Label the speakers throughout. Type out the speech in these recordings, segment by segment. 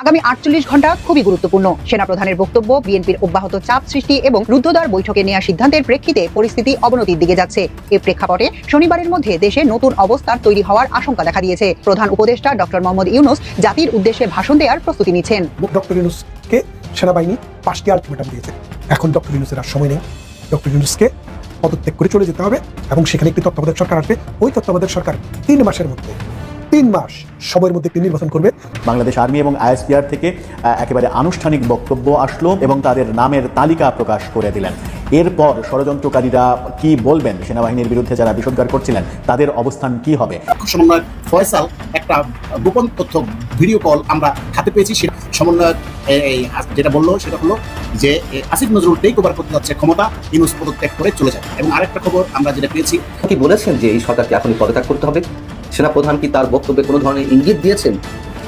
Speaker 1: আগামী আটচল্লিশ ঘণ্টা খুবই গুরুত্বপূর্ণ। সেনাপ্রধানের বক্তব্য, বিএনপির অব্যাহত চাপ সৃষ্টি এবং রুদ্ধদ্বার বৈঠকে নেওয়া সিদ্ধান্তের প্রেক্ষিতে পরিস্থিতি অবনতির দিকে যাচ্ছে। এ প্রেক্ষাপটে শনিবারের মধ্যে দেশে নতুন অবস্থার তৈরি হওয়ার আশঙ্কা দেখা দিয়েছে। প্রধান উপদেষ্টা ডক্টর মোহাম্মদ ইউনুস জাতির উদ্দেশ্যে ভাষণ দেওয়ার প্রস্তুতি নিচ্ছেন।
Speaker 2: ডক্টর ইউনুসকে সেনাবাহিনী পাঁচটি আলটিমেটাম দিয়েছে। এখন ডক্টর ইউনুসের আর সময় নেই। ডক্টর ইউনুসকে পদত্যাগ করে চলে যেতে হবে এবং সেখানে একটি তত্ত্বাবধায়ক সরকার আসবে। ওই তত্ত্বাবধায়ক সরকার তিন মাসের মধ্যে তিন মাস সময়ের মধ্যে একটি নির্বাচন করবে।
Speaker 3: বাংলাদেশ আর্মি এবং আইএসপিআর থেকে একেবারে আনুষ্ঠানিক বক্তব্য আসলো এবং তাদের নামের তালিকা প্রকাশ করে দিলেন। এরপর ষড়যন্ত্রকারীরা কি বলবেন? সেনাবাহিনীর বিরুদ্ধে যারা বিষোদ্গার করছিলেন তাদের অবস্থান কি হবে?
Speaker 4: সমন্বয়ক ফয়সাল একটা গোপন তথ্য ভিডিও কল আমরা হাতে পেয়েছি সে সমন্বয়ক এই যেটা বলল সেটা হলো যে আসিফ নজরুল টেক ওভার করতে যাচ্ছে ক্ষমতা ইউনুস পদত্যাগ করে চলে যাবে। এবং আরেকটা খবর আমরা যেটা পেয়েছি
Speaker 5: কি বলেছেন যে এই সরকারকে এখনই পদত্যাগ করতে হবে? সেনাপ্রধান কি তার বক্তব্যে কোনো ধরনের ইঙ্গিত দিয়েছেন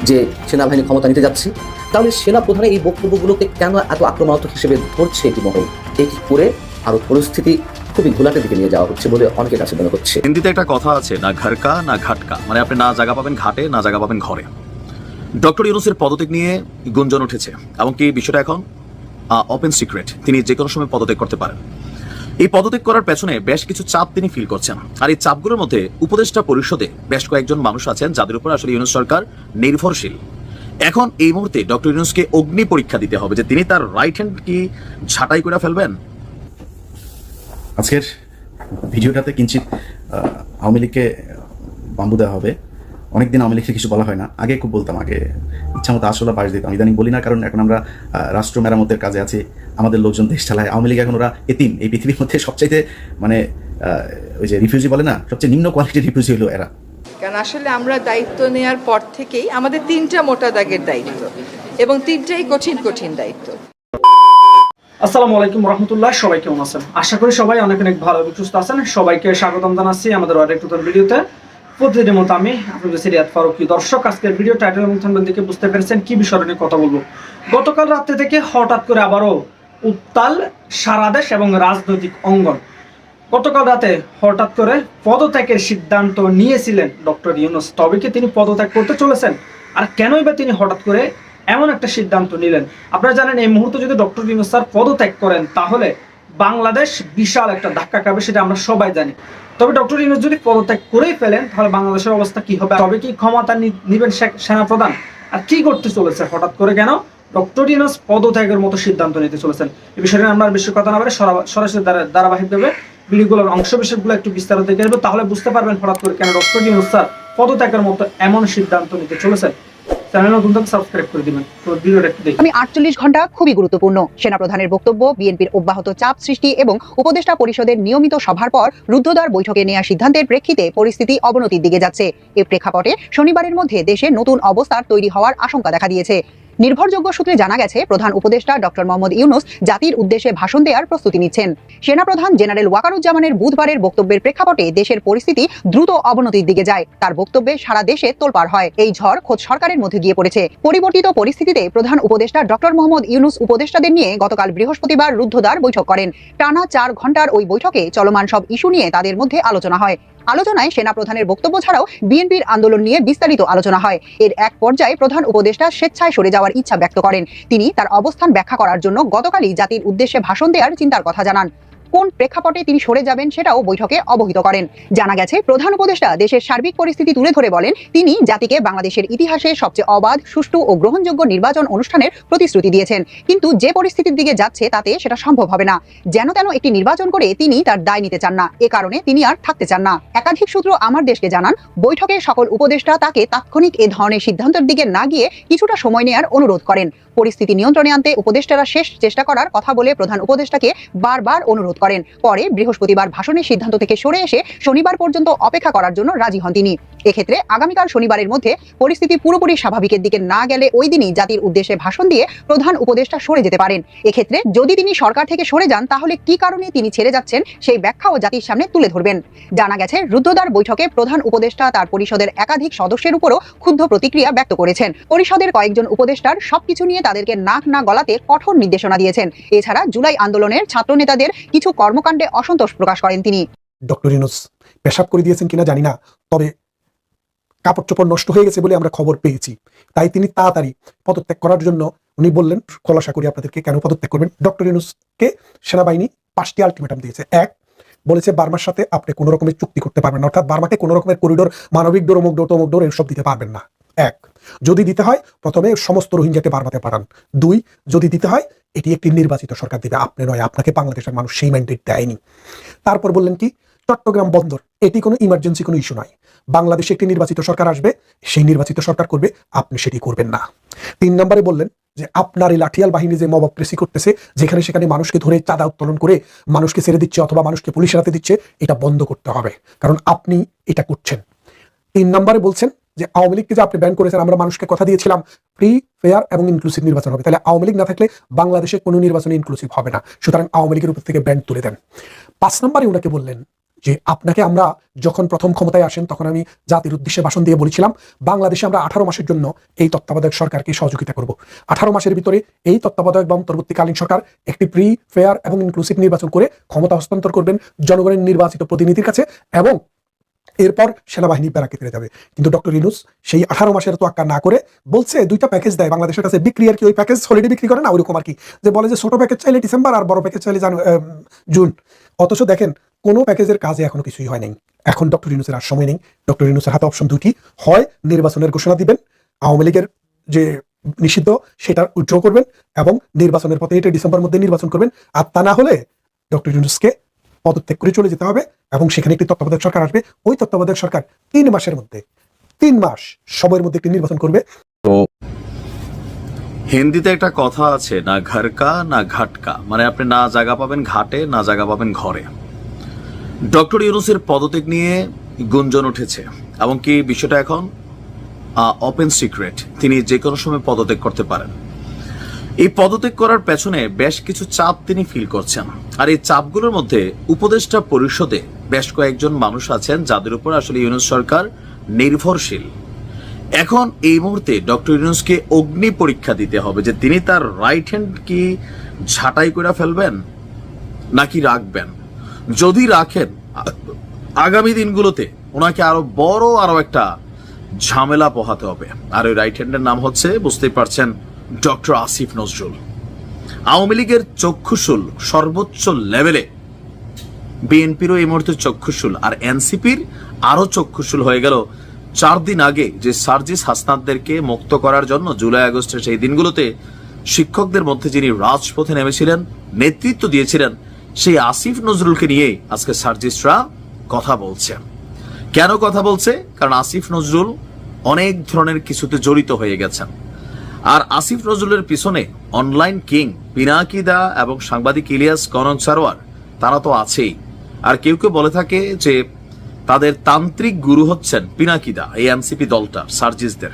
Speaker 5: যে সেনাবাহিনী ক্ষমতা নিতে যাচ্ছে? তাহলে সেনাপ্রধানের এই বক্তব্যগুলোকে কেন এত আক্রমণাত্মক হিসেবে ধরছে এটি মহল? এটি করে? আরও পরিস্থিতি খুবই ঘোলাটের দিকে নিয়ে যাওয়া হচ্ছে বলে অনেকের কাছে মনে হচ্ছে।
Speaker 6: হিন্দিতে একটা কথা আছে, না ঘরকা, না ঘাটকা। মানে আপনি না জায়গা পাবেন ঘাটে, না জায়গা পাবেন ঘরে। ডক্টর ইউনুসের পদত্যাগ নিয়ে গুঞ্জন উঠেছে। এমনকি বিষয়টা এখন? ওপেন সিক্রেট তিনি যে কোনো সময় পদত্যাগ করতে পারেন। এই পদত্যাগ করার পেছনে বেশ কিছু চাপ তিনি ফিল করছেন। আর এই চাপগুলোর মধ্যে উপদেষ্টা পরিষদে বেশ কয়েকজন মানুষ আছেন যাদের উপর আসলে ইউনুস সরকার নির্ভরশীল। এখন এই মুহূর্তে ডক্টর ইউনুসকে অগ্নি পরীক্ষা দিতে হবে যে তিনি তার রাইট হ্যান্ড কি ছাঁটাই করে ফেলবেন?
Speaker 7: আজকের ভিডিওটাতে কিঞ্চিত আওয়ামী লীগকে বাম্বু দেওয়া হবে। অনেকদিন আওয়ামী লীগকে কিছু বলা হয় না। আগে খুব বলতাম আগে ইচ্ছা মতো আসলে বাস দিতাম। ইদানিং বলি না কারণ এখন আমরা রাষ্ট্র মেরামতের কাজে আছি আমাদের লোকজন দেশ চালায়। আওয়ামী লীগ এখন ওরা এতিম। এই পৃথিবীর মধ্যে সবচাইতে মানে আহ, ওই যে রিফিউজি বলে না সবচেয়ে নিম্ন কোয়ালিটির রিফিউজি হলো এরা।
Speaker 8: কারণ আসলে আমরা দায়িত্ব নেওয়ার পর থেকেই আমাদের তিনটা মোটা দাগের দায়িত্ব এবং তিনটাই কঠিন কঠিন দায়িত্ব।
Speaker 9: আসসালামু আলাইকুম রহমতুল্লাহ সবাই কেমন আছেন? আশা করি সবাই অনেক অনেক ভালো এবং সুস্থ আছেন। সবাইকে স্বাগতম জানাচ্ছি আমাদের আরেক নতুন ভিডিওতে। প্রতিদিনের মতো আমি আপনাদের সিরিয়াত ফারুকি। দর্শক, আজকের ভিডিও টাইটেল এবং থাম্বনেল দেখে বুঝতে পেরেছেন কি বিষয় নিয়ে কথা বলব। গতকাল রাত্রে থেকে হঠাৎ করে আবারও উত্তাল সারা দেশ এবং রাজনৈতিক অঙ্গন। গতকাল রাতে হঠাৎ করে পদত্যাগের সিদ্ধান্ত নিয়েছিলেন ডক্টর ইউনুস। তবে কি তিনি পদত্যাগ করতে চলেছেন? আর কেনই বা তিনি হঠাৎ করে এমন একটা সিদ্ধান্ত নিলেন? আপনারা জানেন, এই মুহূর্তে যদি ডক্টর ইউনুস স্যার পদত্যাগ করেন, তাহলে বাংলাদেশ বিশাল একটা ধাক্কা খাবে, সেটা আমরা সবাই জানি। তবে ডক্টর ইউনুস যদি পদত্যাগ করেই ফেলেন, তাহলে বাংলাদেশের অবস্থা কি হবে? তবে কি ক্ষমতা নিবেন সে- সেনাপ্রধান? আর কি করতে চলেছে? হঠাৎ করে কেন? ডক্টর ইউনুস পদত্যাগের মতো সিদ্ধান্ত নিতে চলেছেন। এই বিষয়ে আমরা বেশি কথা না বলে সরাসরি ধারা- ধারাবাহিকভাবে ভিডিওগুলোর অংশ বিশেষগুলো একটু বিস্তারিত দেখে তাহলে বুঝতে পারবেন হঠাৎ করে কেন ডক্টর ইউনুস স্যার পদত্যাগের মতো এমন সিদ্ধান্ত নিতে চলেছেন।
Speaker 1: ঘণ্টা খুবই গুরুত্বপূর্ণ। বক্তব্য, বিএনপির অব্যাহত চাপ সৃষ্টি এবং উপদেষ্টা পরিষদের নিয়মিত সভার পর রুদ্ধদ্বার বৈঠকে সিদ্ধান্তের প্রেক্ষিতে পরিস্থিতি অবনতির দিকে যাচ্ছে। এ প্রেক্ষাপটে শনিবারের মধ্যে দেশে নতুন অবস্থার তৈরি হওয়ার আশঙ্কা দেখা দিয়েছে। নির্ভরযোগ্য সূত্রে জানা গেছে, প্রধান উপদেষ্টা ডক্টর মোহাম্মদ ইউনুস জাতির উদ্দেশ্যে ভাষণ দেওয়ার প্রস্তুতি নিচ্ছেন। সেনাপ্রধান জেনারেল ওয়াকারুজ্জামানের বুধবারের বক্তব্যের প্রেক্ষাপটে দেশের পরিস্থিতি দ্রুত অবনতির দিকে যায়। তার বক্তব্যে সারা দেশে তোলপাড় হয়। এই ঝড় খোদ সরকারের মধ্যে গিয়ে পড়েছে। পরিবর্তিত পরিস্থিতিতে প্রধান উপদেষ্টা ডক্টর মোহাম্মদ ইউনুস উপদেষ্টাদের নিয়ে গতকাল বৃহস্পতিবার রুদ্ধদ্বার বৈঠক করেন। টানা চার ঘণ্টার ওই বৈঠকে চলমান সব ইস্যু নিয়ে তাদের মধ্যে আলোচনা হয়। আলোচনায় সেনা প্রধানের বক্তব্য ছাড়াও বিএনপির আন্দোলন নিয়ে বিস্তারিত আলোচনা হয়। এর এক পর্যায়ে প্রধান উপদেষ্টা স্বেচ্ছায় সরে যাওয়ার ইচ্ছা ব্যক্ত করেন। তিনি তার অবস্থান ব্যাখ্যা করার জন্য গতকালই জাতির উদ্দেশ্যে ভাষণ দেওয়ার চিন্তার কথা জানান। কোন প্রেক্ষাপটে তিনি সরে যাবেন সেটাও বৈঠকে অবহিত করেন। জানা গেছে, প্রধান উপদেষ্টা দেশের সার্বিক পরিস্থিতি তুলে ধরে বলেন, তিনি জাতিকে বাংলাদেশের ইতিহাসে সবচেয়ে অবাধ, সুষ্ঠু ও গ্রহণযোগ্য নির্বাচন অনুষ্ঠানের প্রতিশ্রুতি দিয়েছেন। কিন্তু যে পরিস্থিতির দিকে যাচ্ছে তাতে সেটা সম্ভব হবে না। যেন তেন একটি নির্বাচন করে তিনি তার দায় নিতে চান না। এ কারণে তিনি আর থাকতে চান না। একাধিক সূত্র আমার দেশকে জানান, বৈঠকে সকল উপদেষ্টা তাকে তাৎক্ষণিক এ ধরনের সিদ্ধান্তের দিকে না গিয়ে কিছুটা সময় নেয়ার অনুরোধ করেন। পরিস্থিতি নিয়ন্ত্রণে আনতে উপদেষ্টারা শেষ চেষ্টা করার কথা বলে প্রধান উপদেষ্টাকে বারবার অনুরোধ করেন। পরে বৃহস্পতিবার ভাষণের সিদ্ধান্ত থেকে সরে এসে শনিবার পর্যন্ত অপেক্ষা করার জন্য রাজি হন তিনি। এক্ষেত্রে আগামীকাল শনিবারের মধ্যে পরিস্থিতি পুরোপুরি স্বাভাবিকের দিকে না গেলে ওই দিনই জাতির উদ্দেশ্যে ভাষণ দিয়ে প্রধান উপদেষ্টা সরে যেতে পারেন। এক্ষেত্রে যদি তিনি সরকার থেকে সরে যান, তাহলে কি কারণে তিনি ছেড়ে যাচ্ছেন সেই ব্যাখ্যাও জাতির সামনে তুলে ধরবেন। জানা গেছে রুদ্ধদ্বার বৈঠকে প্রধান উপদেষ্টা তার পরিষদের একাধিক সদস্যের উপরও ক্ষুব্ধ প্রতিক্রিয়া ব্যক্ত করেছেন। পরিষদের কয়েকজন উপদেষ্টার সবকিছু নিয়ে তাদেরকে নাক না গলাতে কঠোর নির্দেশনা দিয়েছেন। এছাড়া জুলাই আন্দোলনের ছাত্র নেতাদের কিছু কর্মকাণ্ডে অসন্তোষ প্রকাশ করেন তিনি
Speaker 2: ডক্টর ইউনুস পেশাব করে দিয়েছেন কিনা জানি না তবে কাপড় চোপড় নষ্ট হয়ে গেছে বলে আমরা খবর পেয়েছি তাই তিনি তাড়াতাড়ি পদত্যাগ করার জন্য উনি বললেন খোলাসা করি আপনাদেরকে কেন পদত্যাগ করবেন ডক্টর ইউনুসকে সেনাবাহিনী পাঁচটি আলটিমেটাম দিয়েছে এক বলেছে বার্মার সাথে আপনি কোনো রকমের চুক্তি করতে পারবেন অর্থাৎ বার্মাকে কোনো রকমের করিডোর মানবিক ডোর অমুক ডোর তমুক ডোর এসব দিতে পারবেন না এক যদি দিতে হয়, প্রথমে সমস্ত রোহিঙ্গাকে বারবাতে পাঠান দুই, যদি দিতে হয়, এটি একটি নির্বাচিত সরকার দিবে। আপনি নয়, আপনাকে বাংলাদেশের মানুষ সেই ম্যান্ডেট দেয়নি। তারপর বললেন কি, চট্টগ্রাম বন্দর, এটি কোনো ইমার্জেন্সি কোনো ইস্যু নয়। বাংলাদেশে একটি নির্বাচিত সরকার আসবে, সেই নির্বাচিত সরকার করবে, আপনি সেটি করবেন না। তিন নম্বরে বললেন যে, আপনার এই লাঠিয়াল বাহিনী যে মবক্রেসি করতেছে, যেখানে সেখানে মানুষকে ধরে চাঁদা উত্তোলন করে, মানুষকে ছেড়ে দিচ্ছে অথবা মানুষকে পুলিশের হাতে দিচ্ছে, এটা বন্ধ করতে হবে। কারণ আপনি এটা করছেন। তিন নম্বরে বলছেন যে আওয়ামী লীগকে যে আপনি ব্যান করেছেন, আমরা মানুষকে কথা দিয়েছিলাম ফ্রি ফেয়ার এবং ইনক্লুসিভ নির্বাচন হবে। তাহলে আওয়ামী লীগ না থাকলে বাংলাদেশে কোনো নির্বাচন ইনক্লুসিভ হবে না। সুতরাং আওয়ামী লীগের উপর থেকে ব্যান তুলে দেন। পাঁচ নম্বরে ওনাকে বললেন যে, আপনাকে আমরা যখন প্রথম ক্ষমতায় আসেন, তখন আমি জাতির উদ্দেশ্যে ভাষণ দিয়ে বলেছিলাম, বাংলাদেশে আমরা আঠারো মাসের জন্য এই তত্ত্বাবধায়ক সরকারকে সহযোগিতা করব। আঠারো মাসের ভিতরে এই তত্ত্বাবধায়ক বা অন্তর্বর্তীকালীন সরকার একটি ফ্রি ফেয়ার এবং ইনক্লুসিভ নির্বাচন করে ক্ষমতা হস্তান্তর করবেন জনগণের নির্বাচিত প্রতিনিধির কাছে এবং এরপর সেনাবাহিনী প্যারাকে ফিরে যাবে। কিন্তু ডক্টর ইনুস সেই আঠারো মাসের তোয়াক্কা না করে বলছে, দুইটা প্যাকেজ দেয়, বাংলাদেশের কাছে বিক্রি আর কি, ওই প্যাকেজ হলিডে বিক্রি করে না ওইরকম আর কি। যে বলে যে ছোট প্যাকেজ চাইলে ডিসেম্বর আর বড় প্যাকেজ চাইলে জানু- অথচ দেখেন, কোনো প্যাকেজের কাজে এখনও কিছুই হয় নাই। এখন ডক্টর ইনুসের আর সময় নেই। ডক্টর ইনুসের হাতে অপশন দুটি হয়, নির্বাচনের ঘোষণা দিবেন, আওয়ামী লীগের যে নিষিদ্ধ সেটা উজ্জ্বল করবেন এবং নির্বাচনের পথে এটা ডিসেম্বর মধ্যে নির্বাচন করবেন। আর তা না হলে ডক্টর ইউনুসকে পদত্যাগ করে চলে যেতে হবে এবং সেখানে একটি তত্ত্বাবধায়ক সরকার আসবে। ওই তত্ত্বাবধায়ক সরকার তিন মাসের মধ্যে, তিন মাস সময়ের মধ্যে একটি নির্বাচন করবে।
Speaker 6: তো হিন্দিতে একটা কথা আছে, না ঘরকা, না ঘাটকা। মানে আপনি না জায়গা পাবেন ঘাটে, না জায়গা পাবেন ঘরে। ডক্টর ইউনুসের পদত্যাগ নিয়ে গুঞ্জন উঠেছে। এবং কি বিষয়টা এখন? ওপেন সিক্রেট তিনি যে কোনো সময় পদত্যাগ করতে পারেন। এই পদত্যাগ করার পেছনে বেশ কিছু চাপ তিনি ফিল করছেন। আর এই চাপগুলোর মধ্যে উপদেষ্টা পরিষদে বেশ কয়েকজন মানুষ আছেন, যাদের উপর আসলে ইউনুস সরকার নির্ভরশীল। এখন এই মুহূর্তে ডক্টর ইউনুসকে অগ্নি পরীক্ষা দিতে হবে যে তিনি তার রাইট হ্যান্ড কি ঝাঁটাই করে ফেলবেন নাকি রাখবেন? যদি রাখেন, আগামী দিনগুলোতে ওনাকে আরও বড় আরও একটা ঝামেলা পোহাতে হবে। আর ওই রাইট হ্যান্ডের নাম হচ্ছে, বুঝতেই পারছেন ডক্টর আসিফ নজরুল। আওয়ামী লীগের চক্ষুশুল সর্বোচ্চ লেভেলে। বিএনপিরও এই মুহূর্তে চক্ষুশুল। আর এনসিপির আরও চক্ষুশুল হয়ে গেল চার দিন আগে যে সার্জিস হাসনাতদেরকে মুক্ত করার জন্য জুলাই আগস্টের সেই দিনগুলোতে শিক্ষকদের মধ্যে যিনি রাজপথে নেমেছিলেন, নেতৃত্ব দিয়েছিলেন, সেই আসিফ নজরুলকে নিয়ে আজকে সার্জিসরা কথা বলছে। কেন কথা বলছে? কারণ আসিফ নজরুল অনেক ধরনের কিছুতে জড়িত হয়ে গেছেন। আর আসিফ নজরুলের পিছনে অনলাইন কিং পিনাকিদা এবং সাংবাদিক ইলিয়াস কনক সারোয়ার, তারা তো আছেই। আর কেউ কেউ বলে থাকে যে তাদের তান্ত্রিক গুরু হচ্ছেন পিনাকিদা, এই এনসিপি দলটা সার্জিসদের।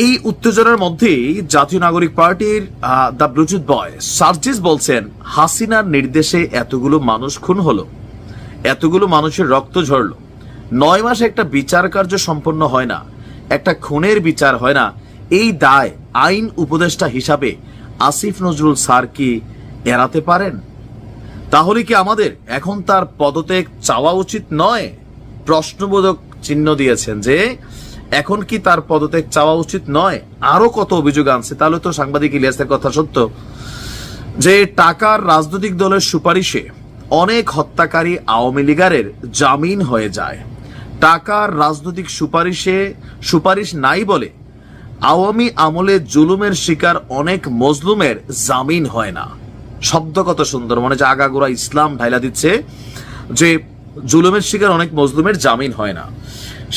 Speaker 6: এই উত্তেজনার মধ্যেই জাতীয় নাগরিক পার্টির দ্য ব্লুটুথ বয়, সার্জিস বলছেন, হাসিনার নির্দেশে এতগুলো মানুষ খুন হলো, এতগুলো মানুষের রক্ত ঝরলো। নয় মাসে একটা বিচার কার্য সম্পন্ন হয় না, একটা খুনের বিচার হয় না এই দায় আইন উপদেষ্টা হিসাবে আসিফ নজরুল স্যার কি এড়াতে পারেন? তাহলে কি আমাদের এখন তার পদত্যাগ চাওয়া উচিত নয়? প্রশ্নবোধক চিহ্ন দিয়েছেন যে, এখন কি তার পদত্যাগ চাওয়া উচিত নয়? আরও কত অভিযোগ আনছে, তাহলে তো সাংবাদিক ইলিয়াসের কথা সত্য। যে টাকার রাজনৈতিক দলের সুপারিশে অনেক হত্যাকারী আওয়ামী লীগারের জামিন হয়ে যায়। টাকার রাজনৈতিক সুপারিশে সুপারিশ নাই বলে আওয়ামী আমলে জুলুমের শিকার অনেক মজলুমের জামিন হয় না। শব্দ কত সুন্দর মানে যে আগাগোড়া ইসলাম ঢাইলা দিচ্ছে যে জুলুমের শিকার অনেক মজলুমের জামিন হয় না।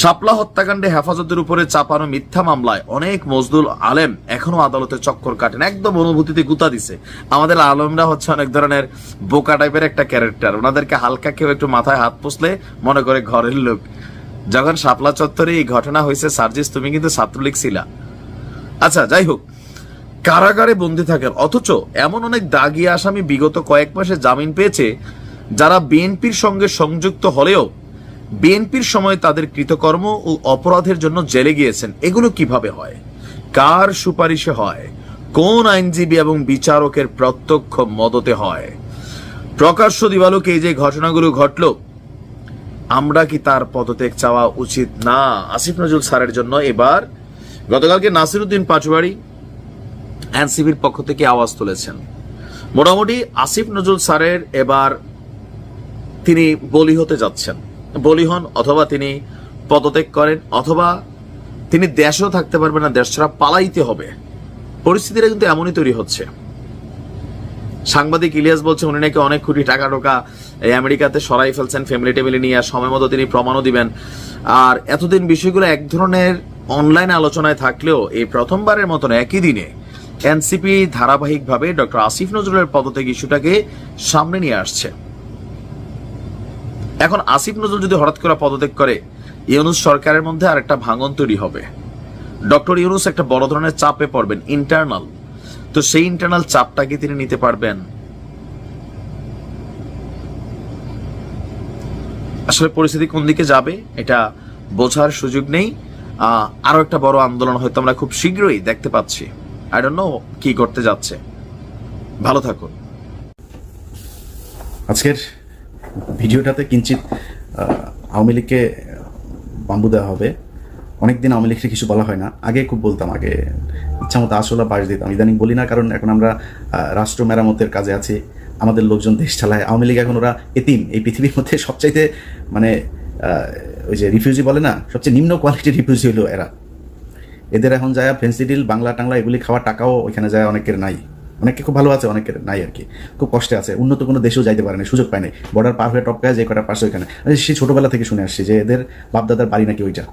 Speaker 6: শাপলা হত্যাকাণ্ডে হেফাজতের উপরে চাপানো মিথ্যা মামলায় অনেক মজদুল আলেম এখনও আদালতে চক্কর কাটেন, একদম অনুভূতিতে গুতা দিছে। আমাদের আলমরা হচ্ছে অনেক ধরনের বোকা টাইপের একটা ক্যারেক্টার, ওনাদেরকে হালকা কেউ একটু মাথায় হাত পুষলে মনে করে ঘরের লোক। যখন শাপলা চত্বরে এই ঘটনা হয়েছে, সার্জিস, তুমি কিন্তু ছাত্রলীগ ছিলা। আচ্ছা যাই হোক কারাগারে বন্দি থাকেন, অথচ এমন অনেক দাগি আসামি বিগত কয়েক মাসে জামিন পেয়েছে, যারা বিএনপির সঙ্গে সংযুক্ত হলেও বিএনপির সময় তাদের কৃতকর্ম ও অপরাধের জন্য জেলে গিয়েছেন। এগুলো কীভাবে হয়? কার সুপারিশে হয়? কোন আইনজীবী এবং বিচারকের প্রত্যক্ষ মদতে হয়? প্রকাশ্য দিবালোকে এই যে ঘটনাগুলো ঘটলো, আমরা কি তার পদত্যাগ চাওয়া উচিত? না, আসিফ নজরুল স্যারের জন্য এবার গতকালকে নাসিরুদ্দিন পাচুয়ারি এনসিবির পক্ষ থেকে আওয়াজ তুলেছেন। মোটামুটি আসিফ নজরুল স্যারের এবার তিনি বলি হতে যাচ্ছেন। বলি হন অথবা তিনি পদত্যাগ করেন অথবা তিনি দেশেও থাকতে পারবেন না, দেশ ছাড়া পালাইতে হবে। পরিস্থিতিটা কিন্তু এমনই তৈরি হচ্ছে। সাংবাদিক ইলিয়াস বলছে, উনি নাকি অনেক কোটি টাকা টোকা এই আমেরিকাতে সরাই ফেলছেন ফ্যামিলি টেবিলে নিয়ে সময় মতো তিনি প্রমাণও দিবেন। আর এতদিন বিষয়গুলো এক ধরনের অনলাইন আলোচনায় থাকলেও এই প্রথমবারের মতন একই দিনে এনসিপি ধারাবাহিকভাবে ডক্টর আসিফ নজরুলের পদত্যাগ ইস্যুটাকে সামনে নিয়ে আসছে। এখন আসিফ নজরুল যদি হঠাৎ করে পদত্যাগ করে, ইউনুস সরকারের মধ্যে আর একটা ভাঙন তৈরি হবে। ডক্টর ইউনুস একটা বড় ধরনের চাপে পড়বেন ইন্টারনাল তো সেই ইন্টারনাল চাপটা কি তিনি নিতে পারবেন। আসলে পরিস্থিতি কোন দিকে যাবে, এটা বোঝার সুযোগ নেই। আহ, আরও একটা বড় আন্দোলন হয়তো আমরা খুব শীঘ্রই দেখতে পাচ্ছি। আই ডোন্ট নো কি করতে যাচ্ছে। ভালো থাকুন।
Speaker 7: আজকের ভিডিওটাতে কিঞ্চিত আওয়ামী লীগকে বাম্বু দেওয়া হবে। অনেকদিন আওয়ামী লীগকে কিছু বলা হয় না। আগে খুব বলতাম আগে ইচ্ছা মতো আসলা বাস দিতাম। ইদানিং বলি না কারণ এখন আমরা রাষ্ট্র মেরামতের কাজে আছি। আমাদের লোকজন দেশ চালায়। আওয়ামী লীগ এখন ওরা এতিম। এই পৃথিবীর মধ্যে সবচাইতে মানে ওই যে রিফিউজি বলে না, সবচেয়ে নিম্ন কোয়ালিটির রিফিউজি হলো এরা। এদের এখন যায় ফেন্সি ডিল বাংলা টাংলা এগুলি খাওয়ার টাকাও ওইখানে যায়, অনেকের নাই। অনেকে খুব ভালো আছে, অনেকের নাই আর কি। খুব কষ্টে আছে। উন্নত কোনো দেশেও যাইতে পারে না, সুযোগ পায় বর্ডার পার হয়ে টপকায় যে কটা পাশে ওইখানে। সে ছোটবেলা থেকে শুনে আসছি যে এদের বাপদাদার বাড়ি নাকি ওইটা।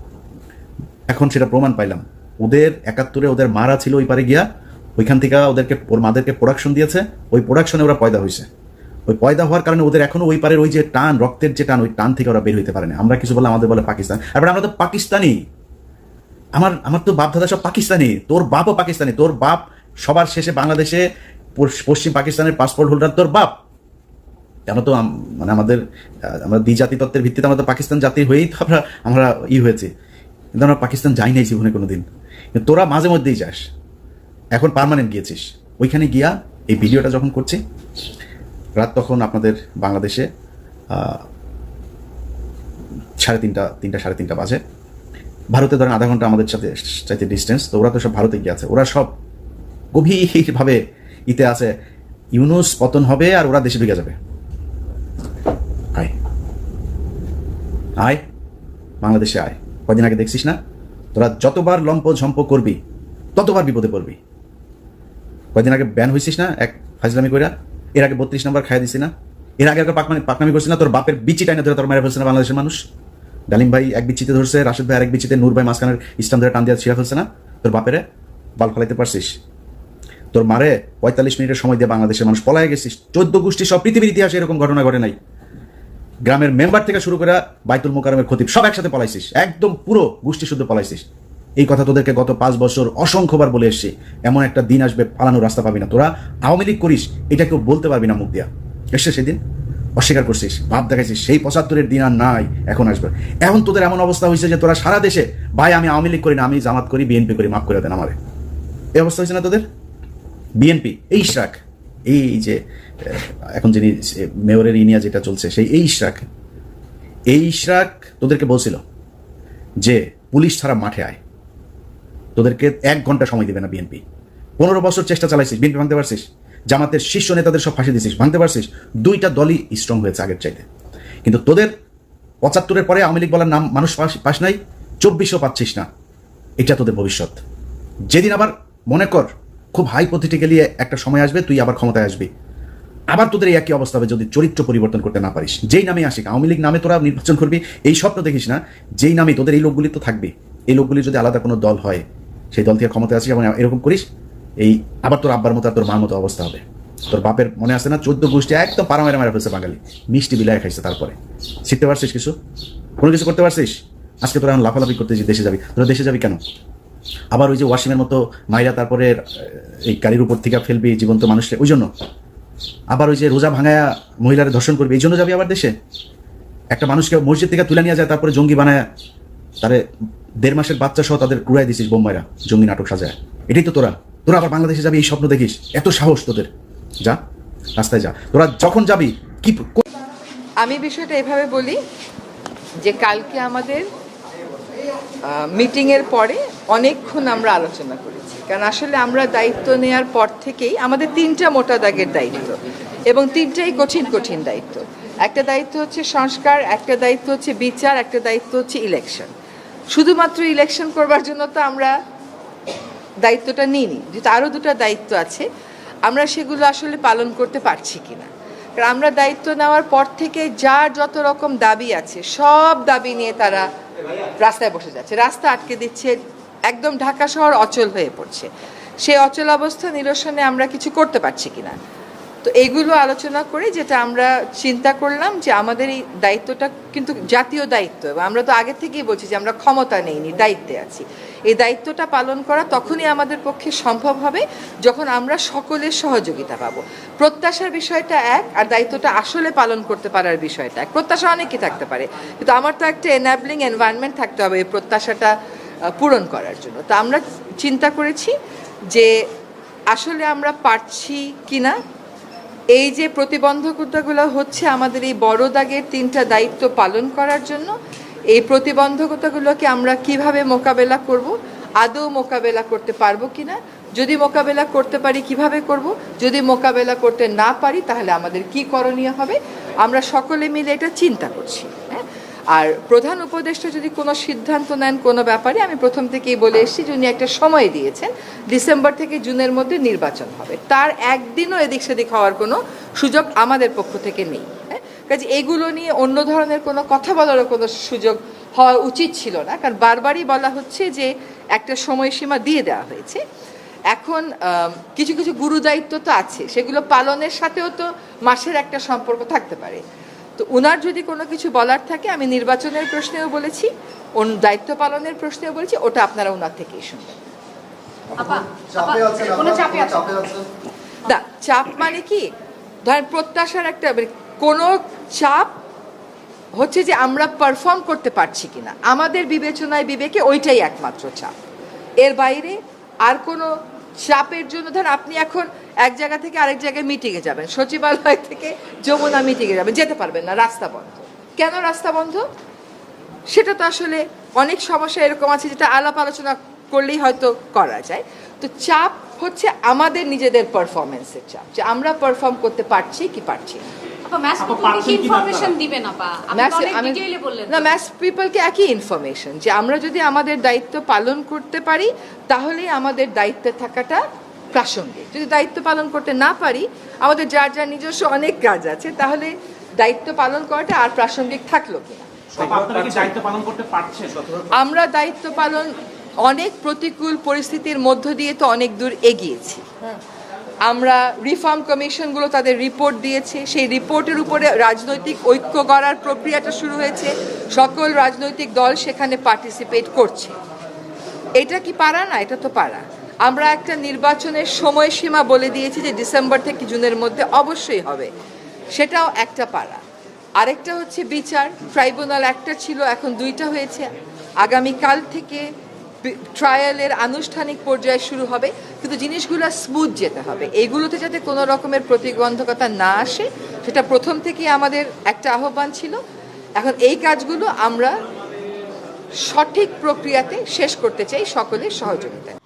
Speaker 7: এখন সেটা প্রমাণ পাইলাম। ওদের একাত্তরে ওদের মারা ছিল ওই পারে গিয়া, ওইখান থেকে ওদেরকে, ওর মাদেরকে প্রোডাকশন দিয়েছে। ওই প্রোডাকশনে ওরা পয়দা হয়েছে ওই পয়দা হওয়ার কারণে ওদের এখনও ওই পারের ওই যে টান, রক্তের যে টান, ওই টান থেকে ওরা বের হইতে পারে না। আমরা কিছু বলে আমাদের বলে পাকিস্তান। তারপরে আমরা তো পাকিস্তানি। আমার আমার তো বাপ দাদা সব পাকিস্তানি। তোর বাপও পাকিস্তানি। তোর বাপ সবার শেষে বাংলাদেশে পশ্চিম পাকিস্তানের পাসপোর্ট হোল্ডার তোর বাপ। কেন তো মানে আমাদের আমরা দ্বিজাতি তত্ত্বের ভিত্তিতে আমরা তো পাকিস্তান জাতি হয়েই তো আমরা আমরা ই হয়েছি। কিন্তু আমরা পাকিস্তান যাই নাই জীবনে কোনোদিন। কিন্তু তোরা মাঝে মধ্যেই যাস। এখন পার্মানেন্ট গিয়েছিস। ওইখানে গিয়া এই ভিডিওটা যখন করছি রাত তখন আপনাদের বাংলাদেশে সাড়ে তিনটা তিনটা, সাড়ে তিনটা বাজে। ভারতে ধরেন আধা ঘণ্টা আমাদের সাথে চাইতে ডিস্টেন্স তো ওরা তো সব ভারতে গিয়ে আছে ওরা সব গভীরভাবে ইতে আছে, ইউনুস পতন হবে আর ওরা দেশে ঢুকে যাবে। আয়। আয়। বাংলাদেশে আয়। কদিন আগে দেখছিস না? তোরা যতবার লম্প ঝম্প করবি, ততবার বিপদে পড়বি। কয়দিন আগে ব্যান হয়েছিস না এক ফাজলামি কইরা? এর আগে বত্রিশ নম্বর খাই দিছি না। এর আগে পাকনামি করছিস না, তোর বাপের বিচি টাইনে ধরে তোর মেরে ফেলছে না বাংলাদেশের মানুষ। ডালিম ভাই এক বিচিতে ধরছে, রাশেদ ভাই আরেক বিচিতে, নূর ভাই মাঝখানের ইসলাম ধরে টান দিয়ে ছিঁড়া ফেলছে না। তোর বাপেরে বাল ফলাইতে পারছিস? তোর মারে পঁয়তাল্লিশ মিনিটের সময় দিয়ে বাংলাদেশের মানুষ পলায় গেছিস। চোদ্দ গোষ্ঠী সব পৃথিবীর ইতিহাসে এরকম ঘটনা ঘটে নাই। গ্রামের মেম্বার থেকে শুরু করে বাইতুল মোকারমের খতিব সব একসাথে পলাইছিস। একদম পুরো গোষ্ঠী শুদ্ধ পলাইছিস। এই কথা তোদেরকে গত পাঁচ বছর অসংখ্যবার বলে এসছি। এমন একটা দিন আসবে, পালানোর রাস্তা পাবি না। তোরা আওয়ামী লীগ করিস, এটা কেউ বলতে পারবি না মুখ দিয়া। এসছে সেদিন, অস্বীকার করছিস, ভাব দেখাইছিস, সেই পঁচাত্তরের দিন আর নাই, এখন আসবে। এখন তোদের এমন অবস্থা হয়েছে যে তোরা সারা দেশে, ভাই, আমি আওয়ামী লীগ করি না, আমি জামাত করি, বিএনপি করি, মাফ করে দেন আমারে। এই অবস্থা হয়েছে না তোদের? বিএনপি, এই ইশরাক, এই যে এখন যিনি মেয়রের ইনিয়া যেটা চলছে, সেই এই ইশরাক এই ইশরাক তোদেরকে বলছিল যে, পুলিশ ছাড়া মাঠে আয়। তোদেরকে এক ঘণ্টা সময় দিবে না বিএনপি পনেরো বছর চেষ্টা চালাইছিস বিএনপি ভাঙতে পারছিস, জামাতের শীর্ষ নেতাদের সব ফাঁসি দিছিস, ভাঙতে পারছিস, দুইটা দলই স্ট্রং হয়েছে আগের চাইতে। কিন্তু তোদের পঁচাত্তরের পরে আওয়ামী লীগ বলার নাম মানুষ পাস নাই, চব্বিশও পাচ্ছিস না। এটা তোদের ভবিষ্যৎ। যেদিন আবার মনে কর, খুব হাই পলিটিক্যালি একটা সময় আসবে, তুই আবার ক্ষমতায় আসবি। আবার তোদের এই একই অবস্থা হবে যদি চরিত্র পরিবর্তন করতে না পারিস। যেই নামে আসিক, আওয়ামী লীগ নামে তোরা নির্বাচন করবি, এই স্বপ্ন দেখিস না, যেই নামে তোদের এই লোকগুলি তো থাকবে। এই লোকগুলি যদি আলাদা কোনো দল হয় সেই দল থেকে ক্ষমতায় আসিস এবং এরকম করিস, এই আবার তোর আব্বার মতো আর তোর মার মতো অবস্থা হবে। তোর বাপের মনে আছে না, চোদ্দ গোষ্ঠী একদম পারা মেরে মেরে ফেলছে বাঙালি। মিষ্টি বিলায় খাইছে তারপরে। শিখতে পারছিস কিছু? কোনো কিছু করতে পারছিস? আজকে তোরা এখন লাফালাফি করতে যে দেশে যাবি। তোরা দেশে যাবি কেন? আবার ওই যে ওয়াসিমের মতো মাইরা তারপরে এই গাড়ির উপর থেকে ফেলবি জীবন্ত মানুষকে, ওই জন্য। আবার ওই যে রোজা ভাঙায়া মহিলারা ধর্ষণ করবে, এই জন্য যাবি আবার দেশে? একটা মানুষকে মসজিদ থেকে তুলে নিয়ে যায়, তারপরে জঙ্গি বানায় তারে দেড় মাসের বাচ্চা সহ তাদের কুড়াই দিছিস বোম্বাইরা, জঙ্গি নাটক সাজায়। এটাই তো তোরা। তোরা আবার বাংলাদেশে যাবি, এই স্বপ্ন দেখিস। এত সাহস তোদের। যা, রাস্তায় যা। তোরা যখন যাবি, কি
Speaker 8: আমি বিষয়টা এভাবে বলি যে কালকে আমাদের মিটিংয়ের পরে অনেকক্ষণ আমরা আলোচনা করেছি। কারণ আসলে আমরা দায়িত্ব নেওয়ার পর থেকেই আমাদের তিনটা মোটা দাগের দায়িত্ব এবং তিনটাই কঠিন কঠিন দায়িত্ব। একটা দায়িত্ব হচ্ছে সংস্কার, একটা দায়িত্ব হচ্ছে বিচার, একটা দায়িত্ব হচ্ছে ইলেকশন শুধুমাত্র ইলেকশন করবার জন্য তো আমরা দায়িত্বটা নিইনি, যেহেতু আরও দুটো দায়িত্ব আছে, আমরা সেগুলো আসলে পালন করতে পারছি কিনা। কারণ আমরা দায়িত্ব নেওয়ার পর থেকে যার যত রকম দাবি আছে, সব দাবি নিয়ে তারা রাস্তায় বসে যাচ্ছে। রাস্তা আটকে দিচ্ছে, একদম ঢাকা শহর অচল হয়ে পড়ছে। সেই অচল অবস্থা নিরসনে আমরা কিছু করতে পারছি কিনা। তো এইগুলো আলোচনা করে যেটা আমরা চিন্তা করলাম যে আমাদের এই দায়িত্বটা কিন্তু জাতীয় দায়িত্ব এবং আমরা তো আগে থেকেই বলছি যে আমরা ক্ষমতা নেইনি, দায়িত্বে আছি। এই দায়িত্বটা পালন করা তখনই আমাদের পক্ষে সম্ভব হবে যখন আমরা সকলের সহযোগিতা পাবো। প্রত্যাশার বিষয়টা এক আর দায়িত্বটা আসলে পালন করতে পারার বিষয়টা এক। প্রত্যাশা অনেকই থাকতে পারে, কিন্তু আমার তো একটা এনাবলিং এনভায়রনমেন্ট থাকতে হবে এই প্রত্যাশাটা পূরণ করার জন্য। তো আমরা চিন্তা করেছি যে আসলে আমরা পারছি কিনা এই যে প্রতিবন্ধকতাগুলো হচ্ছে আমাদের এই বড় দাগের তিনটা দায়িত্ব পালন করার জন্য, এই প্রতিবন্ধকতাগুলোকে আমরা কীভাবে মোকাবেলা করব, আদৌ মোকাবেলা করতে পারব কিনা, যদি মোকাবেলা করতে পারি কীভাবে করব, যদি মোকাবেলা করতে না পারি তাহলে আমাদের কি করণীয় হবে, আমরা সকলে মিলে এটা চিন্তা করছি। আর প্রধান উপদেষ্টা যদি কোনো সিদ্ধান্ত নেন কোনো ব্যাপারে, আমি প্রথম থেকেই বলে এসেছি যে উনি একটা সময় দিয়েছেন, ডিসেম্বর থেকে জুনের মধ্যে নির্বাচন হবে। তার একদিনও এদিক সেদিক হওয়ার কোনো সুযোগ আমাদের পক্ষ থেকে নেই হ্যাঁ? কাজে এগুলো নিয়ে অন্য ধরনের কোনো কথা বলারও কোনো সুযোগ হওয়া উচিত ছিল না, কারণ বারবারই বলা হচ্ছে যে একটা সময়সীমা দিয়ে দেওয়া হয়েছে। এখন কিছু কিছু গুরু দায়িত্ব তো আছে, সেগুলো পালনের সাথেও তো মাসের একটা সম্পর্ক থাকতে পারে। তো ওনার যদি কোনো কিছু বলার থাকে আমি নির্বাচনের প্রশ্নেও বলেছি ওন দায়িত্ব পালনের প্রশ্নেও বলেছি ওটা আপনারা ওনার থেকেই শুনবেন। না চাপ মানে কি? ধরেন প্রত্যাশার একটা মানে কোনো চাপ হচ্ছে যে আমরা পারফর্ম করতে পারছি কিনা। আমাদের বিবেচনায় বিবেকে ওইটাই একমাত্র চাপ। এর বাইরে আর কোনো চাপের জন্য ধর আপনি এখন এক জায়গা থেকে আরেক জায়গায় মিটিংয়ে যাবেন। সচিবালয় থেকে যমুনা মিটিংয়ে যাবেন। যেতে পারবেন না রাস্তা বন্ধ। কেন রাস্তা বন্ধ? সেটা তো আসলে অনেক সমস্যা এরকম আছে যেটা আলাপ আলোচনা করলেই হয়তো করা যায়। তো চাপ হচ্ছে আমাদের নিজেদের পারফরমেন্সের চাপ। যে আমরা পারফর্ম করতে পারছি কি পারছি না।
Speaker 10: ম্যাচ
Speaker 8: পিপলকে একই ইনফরমেশন যে আমরা যদি আমাদের দায়িত্ব পালন করতে পারি তাহলেই আমাদের দায়িত্বে থাকাটা প্রাসঙ্গিক। যদি দায়িত্ব পালন করতে না পারি আমাদের যার যার নিজস্ব অনেক কাজ আছে তাহলে দায়িত্ব পালন করাটা আর প্রাসঙ্গিক থাকল কিনা আমরা দায়িত্ব পালন অনেক প্রতিকূল পরিস্থিতির মধ্য দিয়ে তো অনেক দূর এগিয়েছি। আমরা রিফর্ম কমিশনগুলো তাদের রিপোর্ট দিয়েছে। সেই রিপোর্টের উপরে রাজনৈতিক ঐক্য গড়ার প্রক্রিয়াটা শুরু হয়েছে। সকল রাজনৈতিক দল সেখানে পার্টিসিপেট করছে। এটা কি পারা না? এটা তো পারা। আমরা একটা নির্বাচনের সময়সীমা বলে দিয়েছি যে ডিসেম্বর থেকে জুনের মধ্যে অবশ্যই হবে। সেটাও একটা পাড়া। আরেকটা হচ্ছে বিচার। ট্রাইব্যুনাল একটা ছিল, এখন দুইটা হয়েছে। আগামীকাল থেকে ট্রায়ালের আনুষ্ঠানিক পর্যায়ে শুরু হবে, কিন্তু জিনিসগুলো স্মুথ যেতে হবে। এইগুলোতে যাতে কোনো রকমের প্রতিবন্ধকতা না আসে, সেটা প্রথম থেকেই আমাদের একটা আহ্বান ছিল। এখন এই কাজগুলো আমরা সঠিক প্রক্রিয়াতে শেষ করতে চাই সকলের সহযোগিতায়।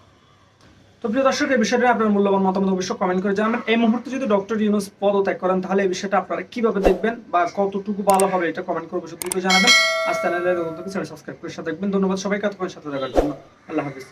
Speaker 9: তো প্রিয় দর্শক, এই বিষয়টা আপনার মূল্যবান মতামত অবশ্যই কমেন্ট করে জানাবেন। এই মুহূর্তে যদি ডক্টর ইউনুস পদত্যাগ করেন, তাহলে এই বিষয়টা আপনারা কীভাবে দেখবেন বা কতটুকু ভালো হবে এটা কমেন্ট করে অবশ্যই দ্রুত জানাবেন। আর চ্যানেলের সাবস্ক্রাইব করে সাথে দেখবেন ধন্যবাদ সবাইকে এতক্ষণ সাথে দেখার জন্য। আল্লাহ হাফিজ।